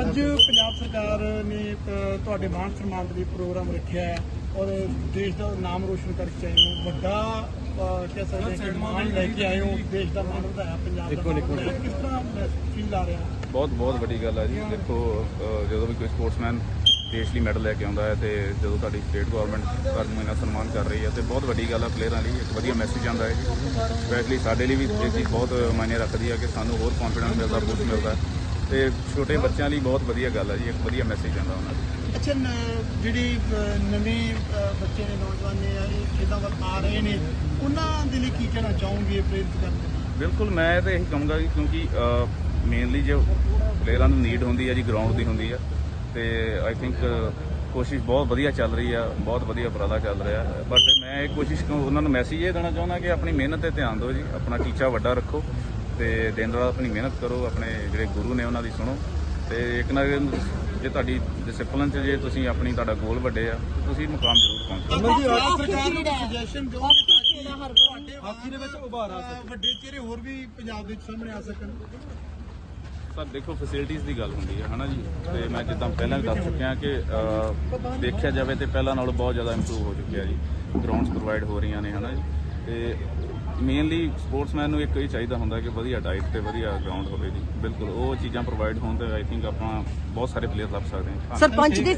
ਅੱਜ ਪੰਜਾਬ ਸਰਕਾਰ ਨੇ ਤੁਹਾਡੇ ਮਾਨ ਸਨਮਾਨ ਦੇ ਲਈ ਪ੍ਰੋਗਰਾਮ ਰੱਖਿਆ ਹੈ ਔਰ ਦੇਸ਼ ਦਾ ਨਾਮ ਰੋਸ਼ਨ ਕਰਕੇ ਆਏ ਹੋ। ਵੱਡਾ ਕਹਿ ਸਕਦੇ ਹਾਂ ਕਿ ਮਾਣ ਲੈ ਕੇ ਆਏ ਹੋ। ਦੇਸ਼ ਦਾ ਮਾਣ ਵਧਾਇਆ ਪੰਜਾਬ ਦਾ। ਕਿਸ ਤਰ੍ਹਾਂ ਫੀਲ ਆ ਰਿਹਾ? ਬਹੁਤ ਬਹੁਤ ਵੱਡੀ ਗੱਲ ਹੈ ਜੀ। ਦੇਖੋ ਜਦੋਂ ਵੀ ਕੋਈ ਸਪੋਰਟਸਮੈਨ ਦੇਸ਼ ਲਈ ਮੈਡਲ ਲੈ ਕੇ ਆਉਂਦਾ ਹੈ ਤੇ ਜਦੋਂ ਤੁਹਾਡੀ ਸਟੇਟ ਗਵਰਨਮੈਂਟ ਤੁਹਾਨੂੰ ਇਹਨਾਂ ਸਨਮਾਨ ਕਰ ਰਹੀ ਹੈ ਤੇ ਬਹੁਤ ਵੱਡੀ ਗੱਲ ਹੈ ਪਲੇਅਰਾਂ ਲਈ ਇੱਕ ਵਧੀਆ ਮੈਸੇਜ ਆਉਂਦਾ ਹੈ ਜੀ। ਸਪੈਸ਼ਲੀ ਸਾਡੇ ਲਈ ਵੀ ਇਹ ਚੀਜ਼ ਬਹੁਤ ਮਾਇਨੇ ਰੱਖਦੀ ਹੈ ਕਿ ਸਾਨੂੰ ਹੋਰ ਕੌਨਫੀਡੈਂਸ ਮਿਲਦਾ ਬੂਸਟ ਮਿਲਦਾ ਹੈ। ਤੇ ਛੋਟੇ ਬੱਚਿਆਂ ਲਈ ਬਹੁਤ ਵਧੀਆ ਗੱਲ ਹੈ ਜੀ ਇੱਕ ਵਧੀਆ ਮੈਸੇਜ ਆਉਂਦਾ ਉਹਨਾਂ ਨੂੰ। ਅੱਛਾ ਨ- ਜਿਹੜੀ ਅ, ਨਵੇਂ ਅ, ਬੱਚੇ ਨੇ ਨੌਜਵਾਨ ਨੇ ਇਹ ਖੇਡਾਂ ਵੱਲ ਆ ਰਹੇ ਨੇ ਉਹਨਾਂ ਦੇ ਲਈ ਕੀ ਕਹਿਣਾ ਚਾਹੋਗੇ ਪ੍ਰੇਰਿਤ ਕਰਦੇ ਬਿਲਕੁਲ ਮੈਂ ਤਾਂ ਇਹੀ ਕਹੂੰਗਾ ਕਿ ਕਿਉਂਕਿ ਮੇਨਲੀ ਜੋ ਪਲੇਅਰਾਂ ਨੂੰ ਨੀਡ ਹੁੰਦੀ ਹੈ ਜੀ ਗਰਾਊਂਡ ਦੀ ਹੁੰਦੀ ਹੈ ਤੇ ਆਈ ਥਿੰਕ ਕੋਸ਼ਿਸ਼ ਬਹੁਤ ਵਧੀਆ ਚੱਲ ਰਹੀ ਆ ਬਹੁਤ ਵਧੀਆ ਉਪਰਾਲਾ ਚੱਲ ਰਿਹਾ ਬਟ ਮੈਂ ਇਹ ਕੋਸ਼ਿਸ਼ ਕਹੂੰ ਉਹਨਾਂ ਨੂੰ ਮੈਸੇਜ ਇਹ ਦੇਣਾ ਚਾਹੁੰਦਾ ਕਿ ਆਪਣੀ ਮਿਹਨਤ ਤੇ ਧਿਆਨ ਦਿਓ ਜੀ ਆਪਣਾ ਟੀਚਾ ਵੱਡਾ ਰੱਖੋ ਤੇ ਦਿਨ ਰਾਤ ਆਪਣੀ ਮਿਹਨਤ ਕਰੋ ਆਪਣੇ ਜਿਹੜੇ ਗੁਰੂ ਨੇ ਉਹਨਾਂ ਦੀ ਸੁਣੋ। ਤੇ ਇੱਕ ਨਾ ਜੇ ਤੁਹਾਡੀ ਡਿਸਪਲਿਨ ਚ ਜੇ ਤੁਸੀਂ ਆਪਣੀ ਤੁਹਾਡਾ ਗੋਲ ਵੱਡੇ ਆ ਤੇ ਤੁਸੀਂ ਮੁਕਾਮ ਜ਼ਰੂਰ ਪਹੁੰਚੋ। ਅਮਰ ਜੀ ਸਰਕਾਰ ਨੂੰ ਸੁਜੈਸ਼ਨ ਦਿਓਗੇ ਤਾਂ ਕਿ ਤੁਹਾਡੇ ਹਾਕੀ ਦੇ ਵਿੱਚ ਉਭਾਰ ਆ ਸਕੇ। ਵੱਡੇ ਚਿਹਰੇ ਹੋਰ ਵੀ ਪੰਜਾਬ ਦੇ ਵਿੱਚ ਸਾਹਮਣੇ ਆ ਸਕਣ। ਸਰ ਦੇਖੋ ਫੈਸਿਲਿਟੀਆਂ ਦੀ ਗੱਲ ਹੁੰਦੀ ਹੈ ਹਨਾ ਜੀ? ਤੇ ਮੈਂ ਜਿੱਦਾਂ ਪਹਿਲਾਂ ਵੀ ਦੱਸ ਚੁੱਕਿਆ ਕਿ ਦੇਖਿਆ ਜਾਵੇ ਤੇ ਪਹਿਲਾਂ ਨਾਲੋਂ ਬਹੁਤ ਜ਼ਿਆਦਾ ਇੰਪਰੂਵ ਹੋ ਚੁੱਕਿਆ ਜੀ। ਗਰਾਊਂਡਸ ਪ੍ਰੋਵਾਈਡ ਹੋ ਰਹੀਆਂ ਨੇ ਹਨਾ ਜੀ? ਤੇ ਮੇਨਲੀ ਸਪੋਰਟਸਮੈਨ ਨੂੰ ਇੱਕ ਹੀ ਚਾਹੀਦਾ ਹੁੰਦਾ ਕਿ ਵਧੀਆ ਡਾਈਟ ਤੇ ਵਧੀਆ ਗਰਾਊਂਡ ਹੋਵੇ ਜੀ। ਬਿਲਕੁਲ ਉਹ ਚੀਜ਼ਾਂ ਪ੍ਰੋਵਾਈਡ ਹੋਣ ਤੇ ਆਈ ਥਿੰਕ ਆਪਾਂ ਬਹੁਤ ਸਾਰੇ ਪਲੇਅਰ ਲੱਭ ਸਕਦੇ ਹਾਂ। ਸਰਪੰਚ ਦੀ